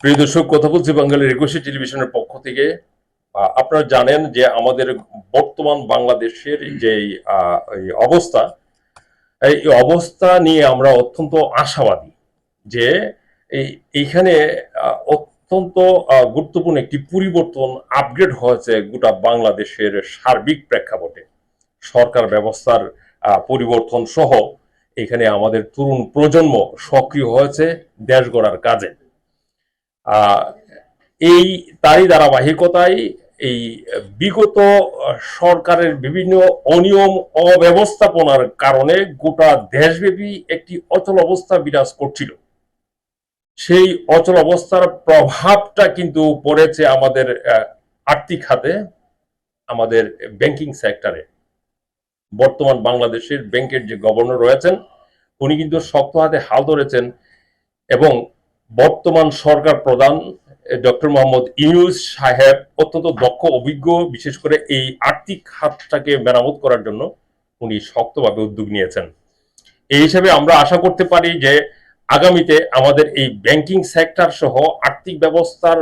প্রিয় দর্শক, কথা বলছি বাঙালির একুশে টেলিভিশনের পক্ষ থেকে। আপনারা জানেন যে আমাদের বর্তমান বাংলাদেশের যে অবস্থা, এই অবস্থা নিয়ে আমরা অত্যন্ত আশাবাদী যে এই, এইখানে অত্যন্ত গুরুত্বপূর্ণ একটি পরিবর্তন আপগ্রেড হয়েছে গোটা বাংলাদেশের সার্বিক প্রেক্ষাপটে। সরকার ব্যবস্থার পরিবর্তন সহ এখানে আমাদের তরুণ প্রজন্ম সক্রিয় হয়েছে দেশ গড়ার কাজে। এই তারই ধারাবাহিকতায় এই বিগত সরকারের বিভিন্ন অনিয়ম, অব্যবস্থাপনার কারণে গোটা দেশব্যাপী একটি অচল অবস্থা বিরাজ করছিল। সেই অচল অবস্থার প্রভাবটা কিন্তু পড়েছে আমাদের আর্থিক খাতে, আমাদের ব্যাংকিং সেক্টরে। বর্তমান বাংলাদেশের ব্যাংকের যে গভর্নর রয়েছেন, উনি কিন্তু শক্ত হাতে হাল ধরেছেন এবং বর্তমান সরকার প্রধান ডক্টর মোহাম্মদ ইউনুস সাহেব অত্যন্ত দক্ষ, অভিজ্ঞ, বিশেষ করে এই আর্থিক খাতটাকে মেরামত করার জন্য উনি শক্তভাবে উদ্যোগ নিয়েছেন। এই হিসেবে আমরা আশা করতে পারি যে আগামীতে আমাদের এই ব্যাংকিং সেক্টর সহ আর্থিক ব্যবস্থার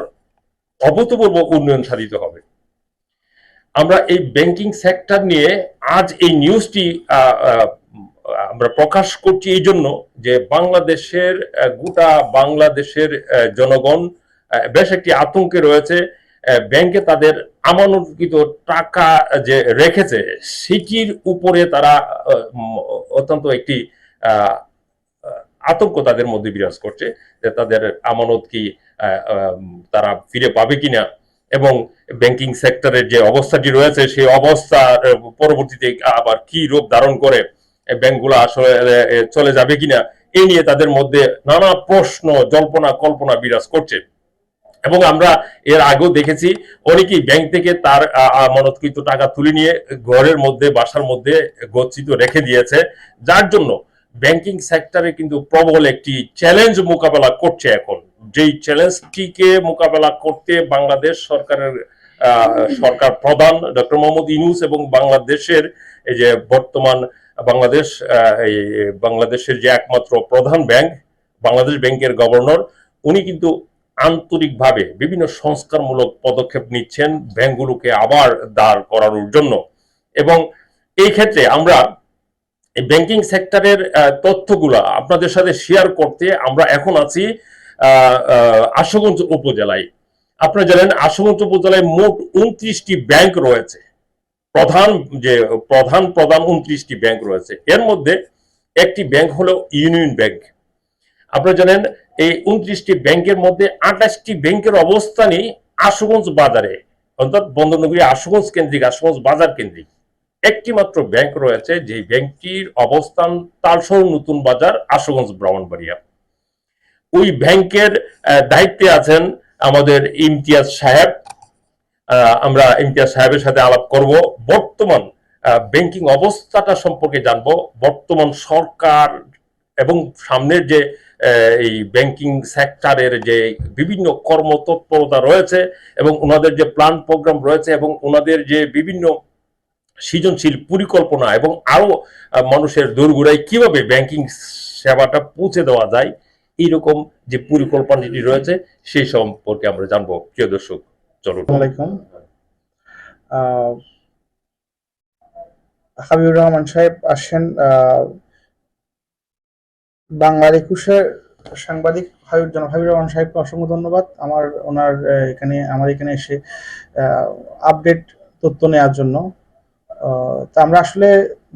অভূতপূর্ব উন্নয়ন সাধিত হবে। আমরা এই ব্যাংকিং সেক্টর নিয়ে আজ এই নিউজটি আমরা প্রকাশ করছি এই জন্য যে বাংলাদেশের গোটা বাংলাদেশের জনগণ বেশ একটি আতঙ্কে রয়েছে। ব্যাংকে তাদের আমানতকৃত টাকা যে রেখেছে, সেটির উপরে তারা অত্যন্ত একটি আতঙ্ক তাদের মধ্যে বিরাজ করছে যে তাদের আমানত কি তারা ফিরে পাবে কিনা এবং ব্যাংকিং সেক্টরের যে অবস্থাটি রয়েছে, সেই অবস্থার পরবর্তীতে আবার কি রূপ ধারণ করে ব্যাংকগুলো আসলে চলে যাবে কিনা এই নিয়ে তাদের মধ্যে নানা প্রশ্ন, জল্পনা, কল্পনা বিরাজ করছে। এবং আমরা এর আগেও দেখেছি, অনেকেই ব্যাংক থেকে তার আমানতকৃত টাকা তুলে নিয়ে ঘরের মধ্যে, বাসার মধ্যে গচ্ছিত রেখে দিয়েছে। যার জন্য ব্যাংকিং সেক্টরে কিন্তু প্রবল একটি চ্যালেঞ্জ মোকাবেলা করছে এখন। যেই চ্যালেঞ্জটিকে মোকাবেলা করতে বাংলাদেশ সরকারের সরকার প্রধান ডক্টর মোহাম্মদ ইউনুস এবং বাংলাদেশের এই যে বর্তমান বাংলাদেশ এই বাংলাদেশের যে একমাত্র প্রধান ব্যাংক, বাংলাদেশ ব্যাংকের গভর্নর, উনি কিন্তু আন্তরিকভাবে বিভিন্ন সংস্কারমূলক পদক্ষেপ নিচ্ছেন ব্যাংকগুলোকে আবার দাঁড় করানোর জন্য। এবং এই ক্ষেত্রে আমরা ব্যাংকিং সেক্টরের তথ্যগুলো আপনাদের সাথে শেয়ার করতে আমরা এখন আছি আশুগঞ্জ উপজেলায়। আপনারা জানেন, আশুগঞ্জ উপজেলায় মোট উনত্রিশটি ব্যাংক রয়েছে। প্রধান যে, প্রধান প্রধান উনত্রিশটি ব্যাংক রয়েছে। এর মধ্যে একটি ব্যাংক হলো ইউনিয়ন ব্যাংক। আপনারা জানেন, এই উনত্রিশটি ব্যাংকের মধ্যে আঠাশটি ব্যাংকের অবস্থানই আশুগঞ্জ বাজারে। অর্থাৎ বন্দরনগরী আশুগঞ্জ কেন্দ্রিক, আশুগঞ্জ বাজার কেন্দ্রিক। একটি মাত্র ব্যাংক রয়েছে যে ব্যাংকটির অবস্থান তালসর নতুন বাজার আশুগঞ্জ ব্রাহ্মণবাড়িয়া। ওই ব্যাংকের দায়িত্বে আছেন আমাদের ইমতিয়াজ সাহেব। আমরা ইমতিয়াজ সাহেবের সাথে আলাপ করব। বর্তমান ব্যাংকিং অবস্থাটা সম্পর্কে জানব। বর্তমান সরকার এবং সামনের যে এই ব্যাংকিং সেক্টরের যে বিভিন্ন কর্মতৎপরতা রয়েছে এবং ওনাদের যে প্ল্যান প্রোগ্রাম রয়েছে এবং ওনাদের যে বিভিন্ন সৃজনশীল পরিকল্পনা এবং আরও মানুষের দোরগোড়ায় কীভাবে ব্যাংকিং সেবাটা পৌঁছে দেওয়া যায়, এইরকম যে পরিকল্পনাটি রয়েছে সেই সম্পর্কে আমরা জানব। প্রিয় দর্শক আলাইকুম হাবিবুর রহমান সাহেব আসছেন আহ, বাংলার একুশের সাংবাদিক হাবিব হাবিবুর রহমান সাহেবকে অসংখ্য ধন্যবাদ। আমার ওনার এখানে আমার এখানে এসে আপডেট তথ্য নেওয়ার জন্য। তা আমরা আসলে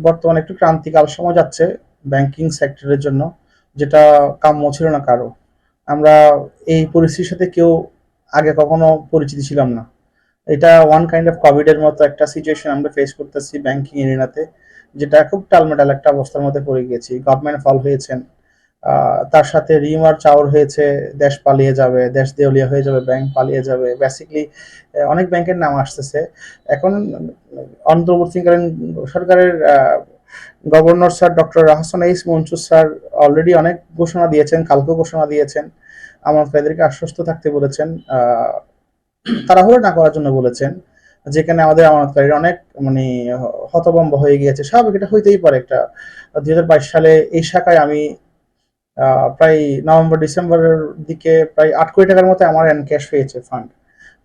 বর্তমানে একটু ক্রান্তিকাল সময় যাচ্ছে ব্যাংকিং সেক্টরের জন্য যেটা কাম্য ছিল না কারও। আমরা এই পরিস্থিতির সাথে কেউ আগে কখনো পরিচিতি ছিলাম না। এটা ওয়ান কাইন্ড অফ কোভিড এর মতো একটা সিচুয়েশন আমরা ফেস করতেছি ব্যাংকিং এরিনাতে যেটা খুব টালমেটাল একটা অবস্থার মধ্যে পড়ে গেছি গভর্নমেন্ট ফল হয়েছেন তার সাথে রিমার চাওর হয়েছে, দেশ পালিয়ে যাবে, দেশ দেউলিয়া হয়ে যাবে ব্যাংক পালিয়ে যাবে। বেসিকলি অনেক ব্যাংকের নাম আসতেছে। এখন অন্তর্বর্তীকালীন সরকারের governor sir doctor Hasan H Mansur sir already অনেক ঘোষণা দিয়েছেন, কালকেও ঘোষণা দিয়েছেন। আমাদেরকে আশ্বস্ত থাকতে বলেছেন তাড়াহুড়ো না করার জন্য বলেছেন, যেখানে আমাদের আমানতকারীরা অনেক মানে হতভম্ব হয়ে গিয়েছে। স্বাভাবিক, এটা হইতেই পারে একটা দু হাজার বাইশ সালে এই শাখায় আমি প্রায় নভেম্বর, ডিসেম্বরের দিকে প্রায় আট কোটি টাকার মতো আমার অ্যান্ড ক্যাশ হয়েছে ফান্ড,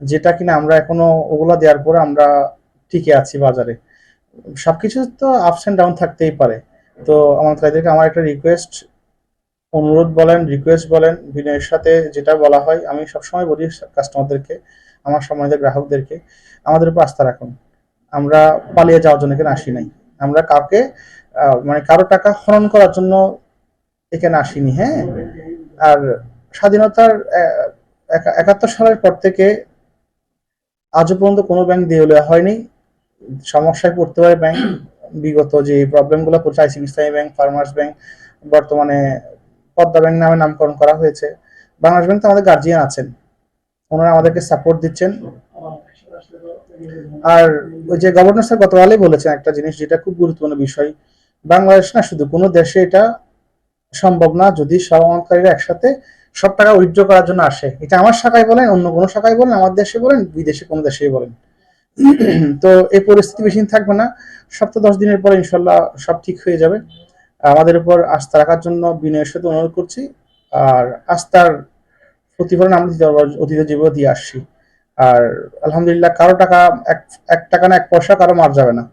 যেটা কিনা আমরা এখনও ওগুলা দেওয়ার পরে আমরা টিকে আছি বাজারে। সবকিছু তো আপস অ্যান্ড ডাউন থাকতেই পারে। তো আমার তাদেরকে আমার একটা রিকোয়েস্ট অনুরোধ বলেন রিকোয়েস্ট বলেন, বিনয়ের সাথে যেটা বলা হয়, আমি সবসময় বলি কাস্টমারদেরকে আমার সম্মানিত গ্রাহকদেরকে, আমাদের উপর আস্থা রাখুন। আমরা পালিয়ে যাওয়ার জন্য এখানে আসি নাই। আমরা কাউকে মানে কারও টাকা হরণ করার জন্য এখানে আসিনি হ্যাঁ? আর স্বাধীনতার একাত্তর সালের পর থেকে আজও পর্যন্ত কোনো ব্যাংক দিয়ে দেউলিয়া হয়নি। সমস্যায় পড়তে পারে ব্যাংক বিগত যে প্রবলেমগুলো করছে আইসিবি ব্যাংক ফার্মার্স ব্যাংক বর্তমানে পদ্মা ব্যাংক নামে নামকরণ করা হয়েছে। বাংলাদেশ ব্যাংক তো আমাদের গার্জিয়ান আছেন। ওনারা আমাদেরকে সাপোর্ট দিচ্ছেন। আর ওই যে গভর্নর স্যার গতকালই বলেছেন একটা জিনিস, যেটা খুব গুরুত্বপূর্ণ বিষয়। বাংলাদেশ না, শুধু কোনো দেশে এটা সম্ভব না, যদি সব আমানতকারীরা একসাথে সব টাকা উইথড্র করার জন্য আসে। এটা আমার শাখায় বলেন, অন্য কোনো শাখায় বলেন, আমার দেশে বলেন, বিদেশে কোনো দেশেই বলেন। তো এই পরিস্থিতি বেশি থাকবে না। সপ্তাহ দশ দিনের পরে ইনশাল্লাহ সব ঠিক হয়ে যাবে। আমাদের উপর আস্থা রাখার জন্য বিনয়ের সাথে অনুরোধ করছি। আর আস্থার প্রতিফলন আমরা অতীত জীবনে দিয়ে আসছি। আর আলহামদুলিল্লাহ কারও টাকা, এক এক টাকা না, এক পয়সা কারও মার যাবে না।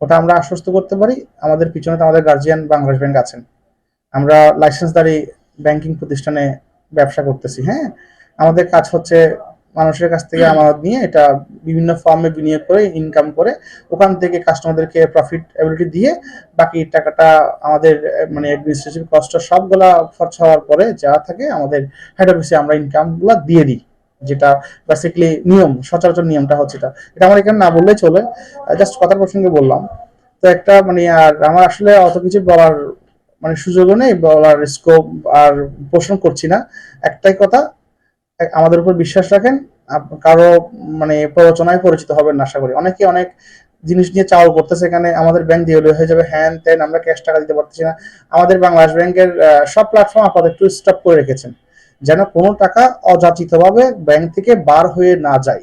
ওটা আমরা আশ্বস্ত করতে পারি। আমাদের পিছনে তো আমাদের গার্জিয়ান বাংলাদেশ ব্যাংক আছেন। আমরা লাইসেন্সদারি ব্যাংকিং প্রতিষ্ঠানে ব্যবসা করতেছি হ্যাঁ? আমাদের কাজ হচ্ছে মানুষের কাছ থেকে আমানত নিয়ে এটা বিভিন্ন ফার্মে বিনিয়োগ করে ইনকাম করে, ওখান থেকে কাস্টমারদেরকে প্রফিট এবিলিটি দিয়ে বাকি টাকাটা আমাদের মানে অ্যাডমিনিস্ট্রেটিভ কস্ট সবগুলা খরচ হওয়ার পরে যা থাকে আমাদের হেড অফিসে আমরা ইনকামগুলো দিয়ে দিই। যেটা বেসিক্যালি নিয়ম, সচরাচর নিয়মটা হচ্ছে এটা। এটা আমার এখানে না বললেই চলে। জাস্ট কথার প্রসঙ্গে বললাম। তো একটা মানে আর আমার আসলে অত কিছু বলার মানে সুযোগও নেই, বলার স্কোপ আর পোষণ করছি না। একটাই কথা আমাদের উপর বিশ্বাস রাখেন। কারও মানে প্ররোচনায় পরিচিত হবেন আশা করি। অনেকে অনেক জিনিস নিয়ে চাওয়াল করতেছে এখানে, আমাদের ব্যাংক দিয়ে হয়ে যাবে। হ্যান ত্যান, আমরা ক্যাশ টাকা দিতে পারতেছি না। আমাদের বাংলাদেশ ব্যাংকের সব প্ল্যাটফর্ম আপাতত একটু স্টপ করে রেখেছেন, যেন কোনো টাকা অযাচিতভাবে ব্যাংক থেকে বার হয়ে না যায়।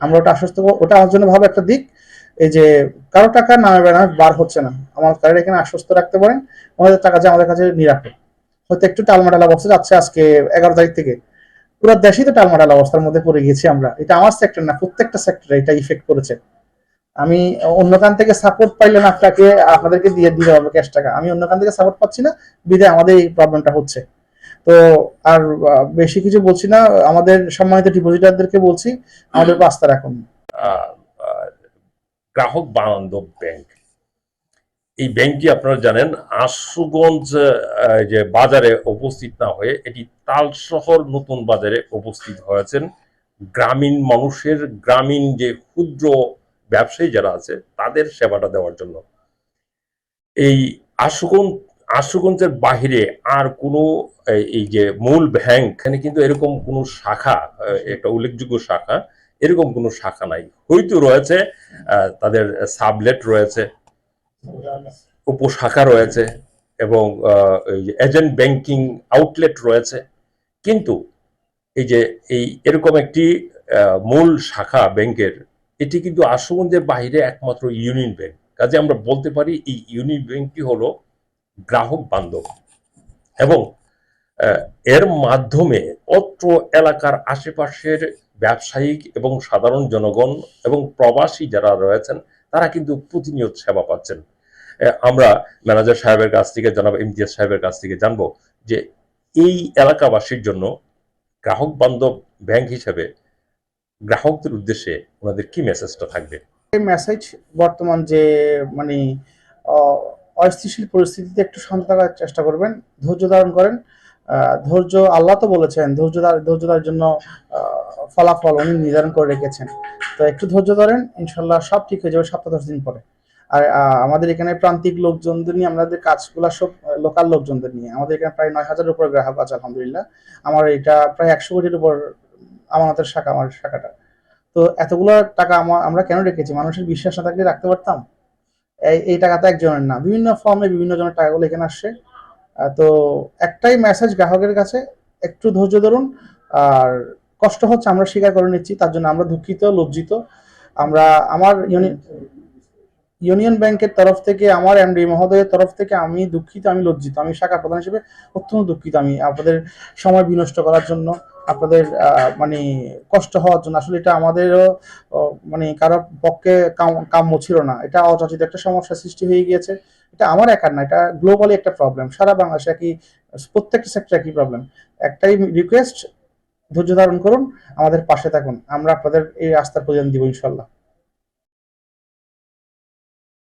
আমরা ওটা আশ্বস্ত। ওটা আমার জন্য ভালো একটা দিক। এই যে, কারও টাকা নামে বার হচ্ছে না। আমার কারের এখানে আশ্বস্ত রাখতে পারেন। আমাদের টাকা যে আমাদের কাছে নিরাপদ। হয়তো একটু টালমাটালা অবস্থা যাচ্ছে আজকে এগারো তারিখ থেকে। পুরো দেশই তো টালমাটাল অবস্থার মধ্যে পড়ে গেছি আমরা। এটা আমার সেক্টর না প্রত্যেকটা সেক্টরে এটা ইফেক্ট করেছে। আমি অন্য কান থেকে সাপোর্ট পাইলে না আপনাকে আপনাদেরকে দিয়ে দিতে হবে ক্যাশ টাকা। আমি অন্য কান থেকে সাপোর্ট পাচ্ছি না বিধায় আমাদের এই প্রবলেমটা হচ্ছে। তো আর বেশি কিছু বলছি না আমাদের সম্মানিত ডিপোজিটারদেরকে বলছি আমাদের আস্থা রাখুন। গ্রাহক বান্ধব ব্যাংক এই ব্যাংকটি আপনারা জানেন, আশুগঞ্জ যে বাজারে উপস্থিত না হয়ে এটি তালশহর নতুন বাজারে উপস্থিত হয়েছেন। গ্রামীণ মানুষের, গ্রামীণ যে ক্ষুদ্র ব্যবসায়ী যারা আছে, তাদের সেবাটা দেওয়ার জন্য। এই আশুগঞ্জ, আশুগঞ্জের বাহিরে আর কোনো, এই- যে মূল ব্যাংক, এখানে কিন্তু এরকম কোনো শাখা একটা উল্লেখযোগ্য শাখা, এরকম কোনো শাখা নাই। হয়তো রয়েছে তাদের সাবলেট রয়েছে। উপশাখা রয়েছে এবং এজেন্ট ব্যাংকিং আউটলেট রয়েছে। কিন্তু এই যে, এই এরকম একটি মূল শাখা ব্যাংকের, এটি কিন্তু আশুগঞ্জের বাইরে একমাত্র ইউনিয়ন ব্যাংক। কাজে আমরা বলতে পারি এই ইউনিয়ন ব্যাংকটি হলো গ্রাহক বান্ধব এবং এর মাধ্যমে অত্র এলাকার আশেপাশের ব্যবসায়িক এবং সাধারণ জনগণ এবং প্রবাসী যারা রয়েছেন, তারা কিন্তু প্রতিনিয়ত সেবা পাচ্ছেন। আমরা ম্যানেজার সাহেবের কাছ থেকে, জনাব ইমতিয়াজ সাহেবের কাছ থেকে জানব যে এই এলাকাবাসীর জন্য গ্রাহক বান্ধব ব্যাংক হিসেবে গ্রাহকদের উদ্দেশ্যে ওনাদের কি মেসেজটা থাকবে? এই মেসেজ বর্তমান যে মানে অস্থিতিশীল পরিস্থিতিতে একটু শান্ত থাকার চেষ্টা করবেন, ধৈর্য ধারণ করেন। ধৈর্য, আল্লাহ তো বলেছেন, ধৈর্য ধার- ধৈর্য ধারার জন্য ফলাফল উনি নির্ধারণ করে রেখেছেন। তো একটু ধৈর্য ধরেন ইনশাল্লাহ সব ঠিক হয়ে যাবে সপ্তাহ দশ দিন পরে। আর আমাদের এখানে প্রান্তিক লোকজনদের নিয়ে আমাদের কাজগুলো সব লোকাল লোকজনদের নিয়ে। আমাদের এখানে প্রায় নয় হাজারের উপর গ্রাহক আছে, আলহামদুলিল্লাহ। আমার এটা প্রায় একশো কোটির উপর আমানতের শাখা, আমার শাখাটা। তো এতগুলো টাকা আমা- আমরা কেন রেখেছি? মানুষের বিশ্বাস না থাকলে রাখতে পারতাম? এই টাকা তো একজনের না। বিভিন্ন ফর্মে বিভিন্ন জনের টাকাগুলো এখানে আসছে। তো একটাই মেসেজ গ্রাহকের কাছে, একটু ধৈর্য ধরুন। আর কষ্ট হচ্ছে, আমরা স্বীকার করে নিচ্ছি। তার জন্য আমরা দুঃখিত, লজ্জিত। আমরা, আমার ইউনি ইউনিয়ন ব্যাংকের তরফ থেকে, আমার এমডি মহোদয়ের তরফ থেকে আমি দুঃখিত, আমি লজ্জিত, আমি শাখা প্রধান হিসেবে অত্যন্ত দুঃখিত আমি আপনাদের সময় বিনষ্ট করার জন্য, আপনাদের মানে কষ্ট হওয়ার জন্য। আসলে এটা আমাদেরও মানে কারও পক্ষে কাম্য ছিল না। এটা অযাচিত একটা সমস্যা সৃষ্টি হয়ে গিয়েছে। এটা আমার একার না, এটা গ্লোবালি একটা প্রবলেম সারা বাংলাদেশে একই, প্রত্যেকটা সেক্টর একই প্রবলেম একটাই রিকোয়েস্ট ধৈর্য ধারণ করুন, আমাদের পাশে থাকুন। আমরা আপনাদের এই রাস্তার প্রয়োজন দিব ইনশাল্লাহ